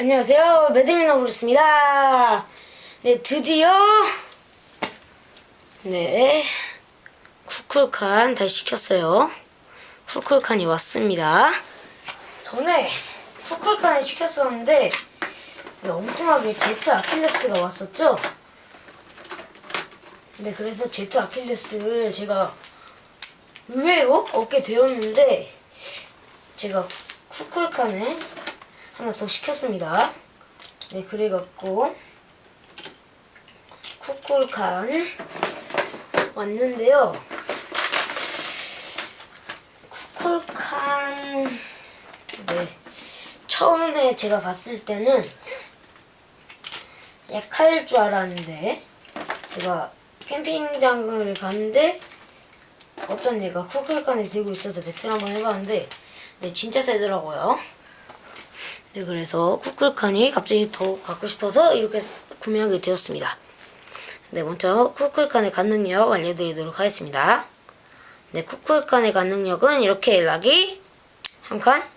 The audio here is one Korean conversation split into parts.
안녕하세요. 매드미너 브루스입니다. 네, 드디어 네 쿠쿨칸 다시 시켰어요. 쿠쿨칸이 왔습니다. 전에 쿠쿨칸을 시켰었는데 네, 엉뚱하게 제트 아킬레스가 왔었죠. 네, 그래서 제트 아킬레스를 제가 의외로 얻게 되었는데 제가 쿠쿨칸을 하나 더 시켰습니다. 네, 그래갖고 쿠쿨칸 왔는데요. 쿠쿨칸 네 처음에 제가 봤을 때는 약할 줄 알았는데 제가 캠핑장을 갔는데 어떤 얘가 쿠쿨칸을 들고 있어서 배틀 한번 해봤는데 네 진짜 세더라고요. 네, 그래서 쿠클칸이 갑자기 더 갖고 싶어서 이렇게 구매하게 되었습니다. 네, 먼저 쿠클칸의 간능력 알려드리도록 하겠습니다. 네, 쿠클칸의 간능력은 이렇게 락이 한 칸,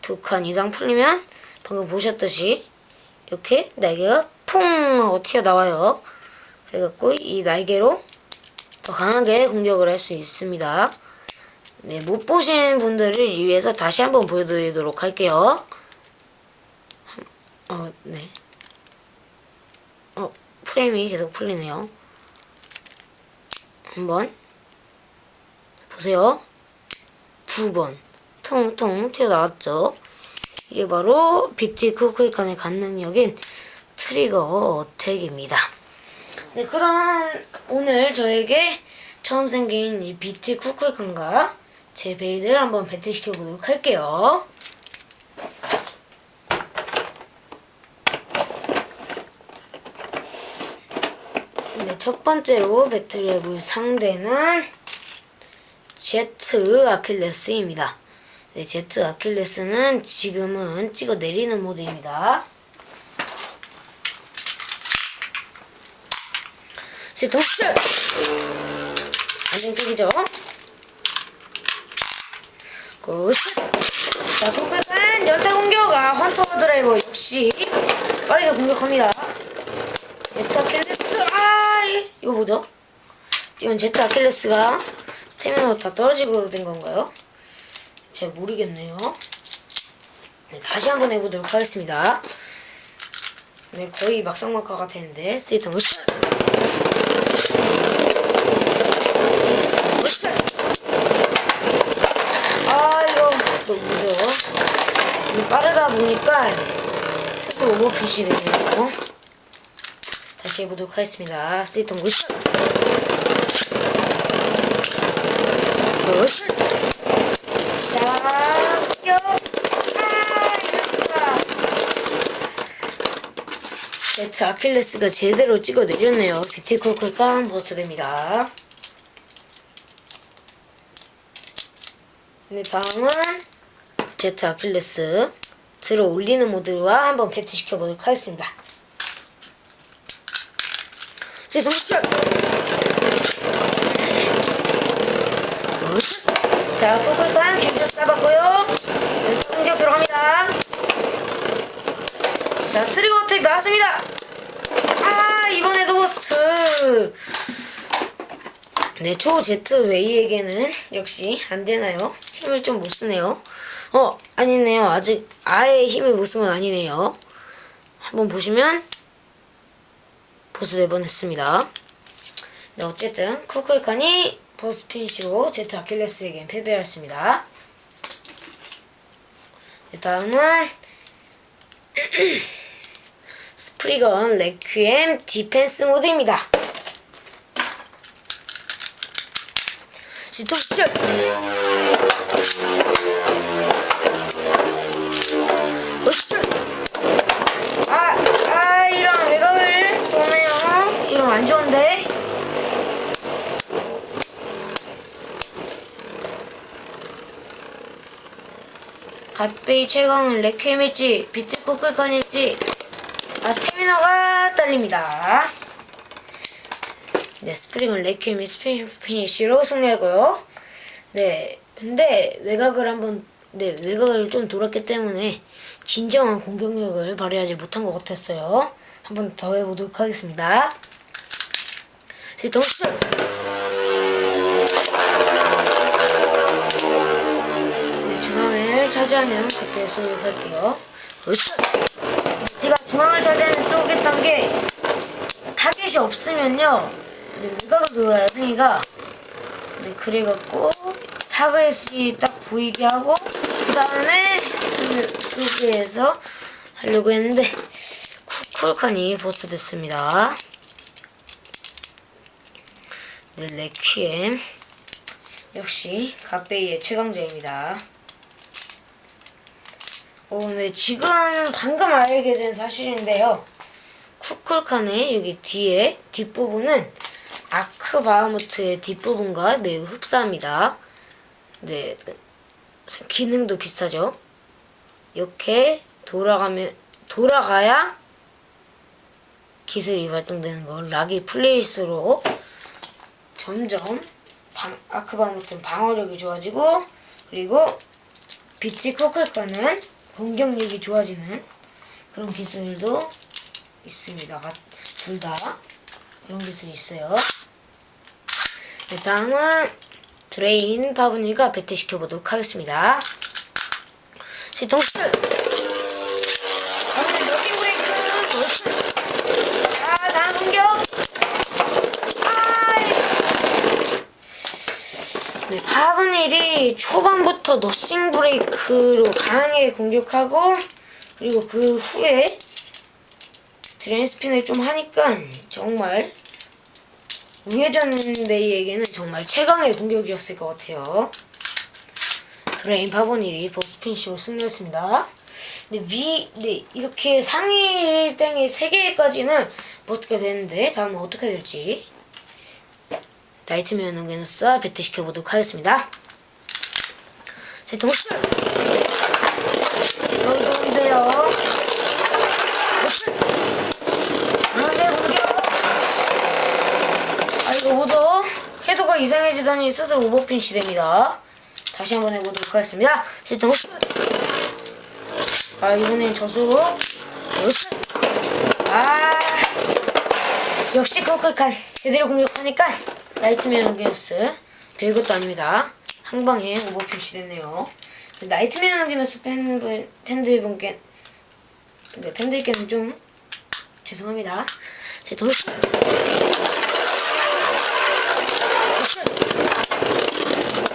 두 칸 이상 풀리면 방금 보셨듯이 이렇게 날개가 퐁 하고 튀어나와요. 그래갖고 이 날개로 더 강하게 공격을 할 수 있습니다. 네, 못 보신 분들을 위해서 다시 한번 보여드리도록 할게요. 어, 네. 어, 프레임이 계속 풀리네요. 한번 보세요. 두 번. 통통 튀어나왔죠. 이게 바로 BT 쿠크이칸의 간능력인 트리거 어택입니다. 네, 그럼 오늘 저에게 처음 생긴 이 BT 쿠크이칸과 제 베이드를 한번 배틀시켜 보도록 할게요. 네, 첫 번째로 배틀해볼 상대는 제트 아킬레스입니다. 네, 제트 아킬레스는 지금은 찍어 내리는 모드입니다. 제 독출! 안정적이죠? 굿! 자, 코끝은 연타 공격! 아, 헌터 드라이버 역시 빠르게 공격합니다. 제트 아킬레스 아 이- 이거 뭐죠? 이건 제트 아킬레스가 스태미나가 다 떨어지고 된 건가요? 잘 모르겠네요. 네, 다시 한번 해보도록 하겠습니다. 네, 거의 막상막하 같았는데 스테이턴 으쌰! 으쌰! 아 이거 너무 무서워. 빠르다 보니까 스스로 오버핏이 되네요. 다시 해보도록 하겠습니다. 스테이턴 으쌰! 으쌰! 자! 제트 아킬레스가 제대로 찍어 내렸네요. 비티코크 깡 버스됩니다. 네, 다음은 제트 아킬레스 들어 올리는 모드와 한번 배트시켜 보도록 하겠습니다. 제 정출! 자, 꾸꾸한 캔저 싸봤고요. 왼쪽 공격 들어갑니다. 자, 트리거 어택 나왔습니다. 아, 이번에도 버트. 네, 초 제트 웨이에게는 역시 안 되나요? 힘을 좀 못 쓰네요. 어, 아니네요. 아직 아예 힘을 못 쓴 건 아니네요. 한번 보시면 보스 4번 했습니다. 네, 어쨌든 쿠클칸이 버스 피니시고 제트 아킬레스에게 패배하였습니다. 네, 다음은 스프리건 레퀴엠 디펜스 모드입니다. 지톡 7! 갓베이 최강은 레퀴엠일지 비트 코클칸일지 아 스태미너가 딸립니다. 네 스프링은 레퀴엠이 스피니시로 승리하고요. 네 근데 외곽을 한번 네 외곽을 좀 돌았기 때문에 진정한 공격력을 발휘하지 못한 것 같았어요. 한번 더 해보도록 하겠습니다. 시동스 차지하면 그때 쏘도록 할게요. 으쌰! 제가 중앙을 차지하면 쏘겠다는 게 타겟이 없으면요. 네, 외곽을 돌아요, 승희가. 네, 그래갖고 타겟이 딱 보이게 하고 그 다음에 수비해서 하려고 했는데 쿠쿨칸이 버스 됐습니다. 네, 레퀴엠 역시 갓베이의 최강자입니다. 어, 네, 지금 방금 알게 된 사실인데요. 쿠쿨칸의 여기 뒤에 뒷부분은 아크 바하무트의 뒷부분과 매우 흡사합니다. 네, 기능도 비슷하죠. 이렇게 돌아가면 돌아가야 기술이 발동되는 거. 락이 플레이스로 점점 방, 아크바하무트는 방어력이 좋아지고 그리고 비치 쿠쿨칸은 공격력이 좋아지는 그런 기술도 있습니다. 둘 다 그런 기술이 있어요. 네, 다음은 드레인 파브니가 배트시켜 보도록 하겠습니다. 시동스 다음은 러빙 브레이크 노스 자 다음 공격 아이 네, 파브닐이 초반부터 너싱 브레이크로 강하게 공격하고 그리고 그 후에 드레인 스핀을 좀 하니까 정말 우회전 베이에게는 정말 최강의 공격이었을 것 같아요. 드레인 파보닐이 보스핀쇼 승리했습니다. 근데 위, 네, 이렇게 상위 땡이 3개까지는 버스가 되는데 다음은 어떻게 될지 나이트메어 농게너스 배트시켜보도록 하겠습니다. 제 동시 너무 좋은데요. 안돼 공격. 아 이거 뭐죠? 해도가 이상해지더니 스스 오버핀시 됩니다. 다시 한번 해보도록 하겠습니다. 제 동시 아 이번엔 저수 아 역시 코크칸 제대로 공격하니까 나이트메어 노기너스 별것도 아닙니다. 한 방에 오버필시 됐네요. 나이트메어 팬분 팬들분께 근데 팬들께는 좀 죄송합니다. 제 도시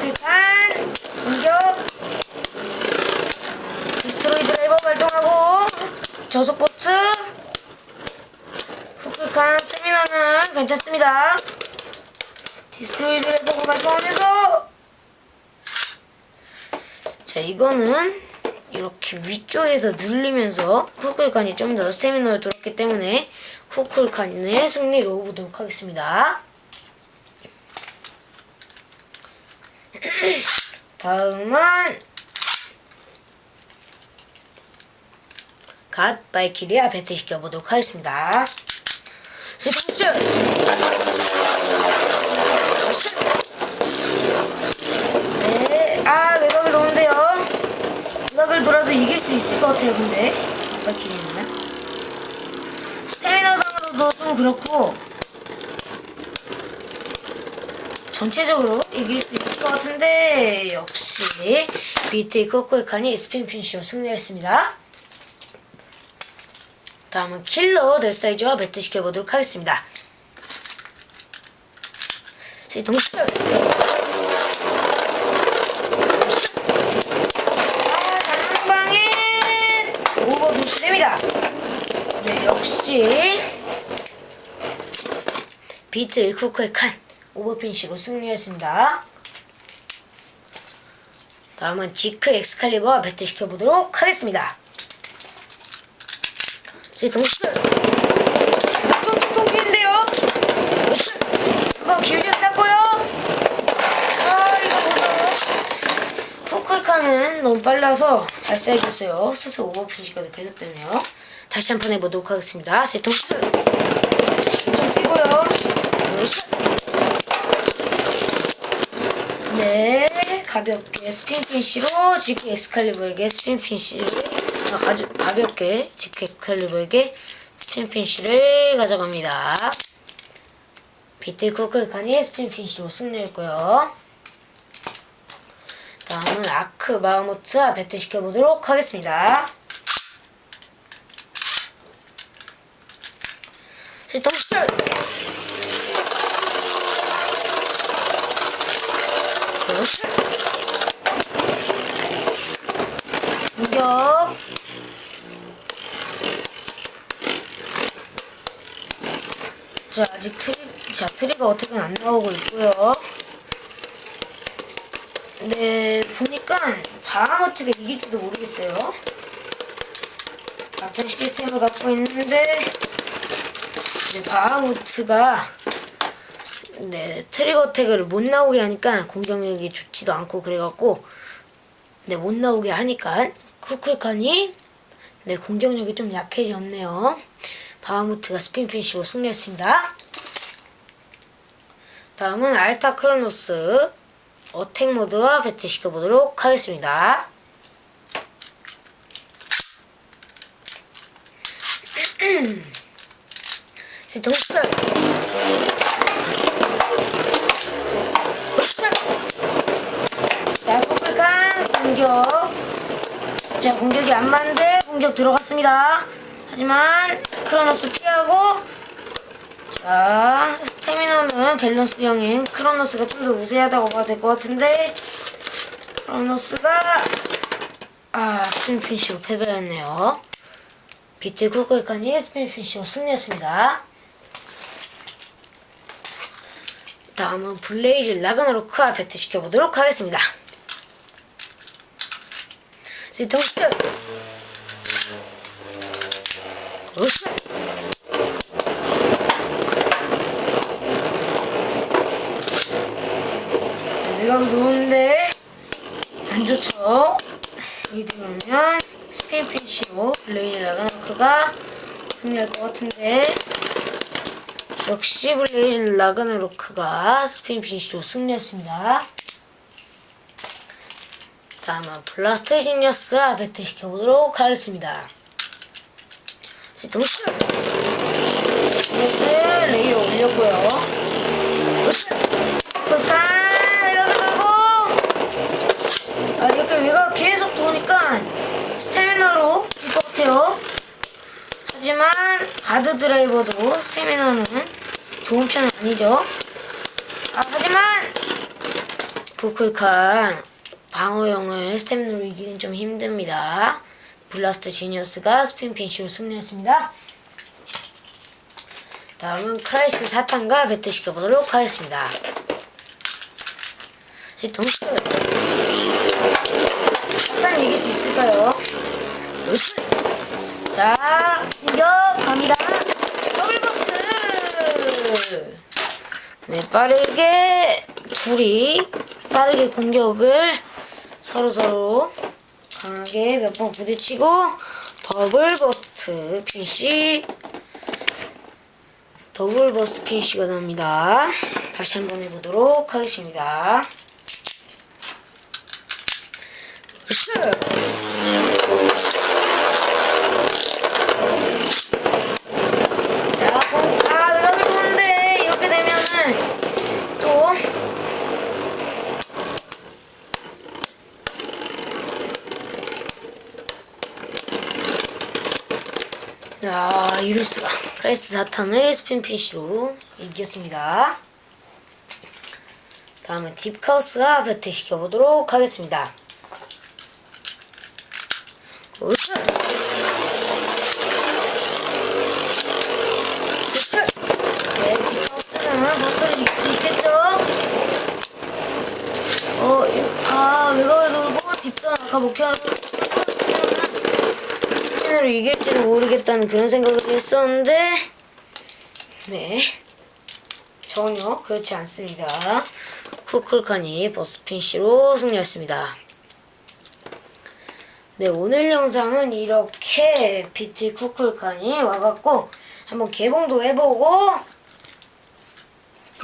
일단 공격 디스트로이드 레버 발동하고 저속 보스 후크칸 세미나는 괜찮습니다. 디스트로이드 레버 발동하면서 자 이거는 이렇게 위쪽에서 눌리면서 쿠쿨칸이 좀 더 스태미너를 돌았기 때문에 쿠쿨칸의 승리로 보도록 하겠습니다. 다음은 갓 바이키리아 배트시켜 보도록 하겠습니다. 시동슛! 네, 아 외곽을 놓은데요. 외곽을 돌아도 이길 수 있을 것 같아요, 근데 바이키리는 스태미너상으로도 좀 그렇고 전체적으로 이길 수 있을 것 같은데 역시 비트 코코이칸이 스핀 피니쉬로 승리했습니다. 다음은 킬러 데스타이저와 배트시켜 보도록 하겠습니다. 제 동시 아, 방에 오버 도시됩니다. 네, 역시 비트 쿠크의 칸 오버핀시로 승리했습니다. 다음은 지크 엑스칼리버와 배트시켜 보도록 하겠습니다. 제좀 통통인데요. 그거 기울여 땄고요. 아 이거 뭐죠? 쿠크칸은 너무 빨라서 잘 쏴야겠어요. 스스 오버핀시까지 계속되네요. 다시 한번 해보도록 하겠습니다. 제 동시 좀 뛰고요. 네, 가볍게 스핀 핀시로 지금 엑스칼리버에게 스핀 핀시를 제가 가주, 가볍게 직켓 칼리버에게 스핀핀시를 가져갑니다. 비트 쿠클칸이 스핀핀시로 승리했고요. 다음은 아크 마우모트와 배틀시켜보도록 하겠습니다. 시동철! 그렇죠. 공격! 자, 아직 트리, 자, 트리가 어떻게 안 나오고 있고요. 네, 보니까 바하머트가 이길지도 모르겠어요. 같은 시스템을 갖고 있는데, 이제 바하무트가 네 트리거 태그를 못 나오게 하니까 공격력이 좋지도 않고 그래갖고 네 못 나오게 하니까 쿠쿠칸이 네 공격력이 좀 약해졌네요. 바하무트가 스핀핀시로 승리했습니다. 다음은 알타 크로노스 어택 모드와 배틀 시켜 보도록 하겠습니다. 시동철 자, 코뿔칸 공격. 자, 공격이 안 맞는데 공격 들어갔습니다. 하지만 크로노스 피하고 자, 스태미너는 밸런스 형인 크로노스가 좀 더 우세하다고 봐도 될것 같은데 크로노스가 아, 스핀핀시로 패배했네요. 비트 쿠kul칸이 스핀핀시로 승리했습니다. 다음은 블레이즈 라그나로크와 배트시켜보도록 하겠습니다. 시통스 으쌰 내가 좋은데 안 좋죠? 이러면 스페인피시로 블레이즈 라그나로크가 승리할 것 같은데 역시 블레이즈 라그나로크가 스페인 피니시로 승리했습니다. 다음은 블라스트 지니어스와 배틀시켜보도록 하겠습니다. 시동스 지니어스 레이어 올렸고요. 끝까 이거 들고 아 이렇게 외곽 계속 도니까 스태미너로 될 것 같아요. 하지만 가드 드라이버도 스태미너는 좋은 편은 아니죠. 아, 하지만 부클칸 방어형을 스태미너로 이기는 좀 힘듭니다. 블라스트 지니어스가 스핀 핀시로 승리했습니다. 다음은 크라이스 사탄과 배틀시켜보도록 하겠습니다. 시동스 사탄 이길 수 있을까요? 자, 공격 갑니다. 더블 버스. 네, 빠르게 둘이 빠르게 공격을 서로 서로 강하게 몇 번 부딪히고 더블 버스트 핀시 더블 버스트 핀시가 납니다. 다시 한번 해보도록 하겠습니다. 으쌰! 자, 공, 아, 외곽을 보는데, 이렇게 되면은, 또, 야, 이럴 수가. 크레스 사탄의 스핀 피시로 이겼습니다. 다음은 딥카우스와 배틀시켜보도록 하겠습니다. 네, 있겠죠? 어, 이- 아, 아까 목표하고 스핀으로 이길지도 모르겠다는 그런 생각을 했었는데 네 전혀 그렇지 않습니다. 쿠클칸이 버스핀시로 승리했습니다. 네, 오늘 영상은 이렇게 비트 쿠클칸이 와갖고 한번 개봉도 해보고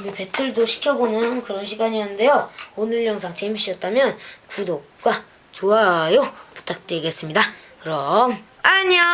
네, 배틀도 시켜보는 그런 시간이었는데요. 오늘 영상 재밌으셨다면 구독과 좋아요 부탁드리겠습니다. 그럼 안녕.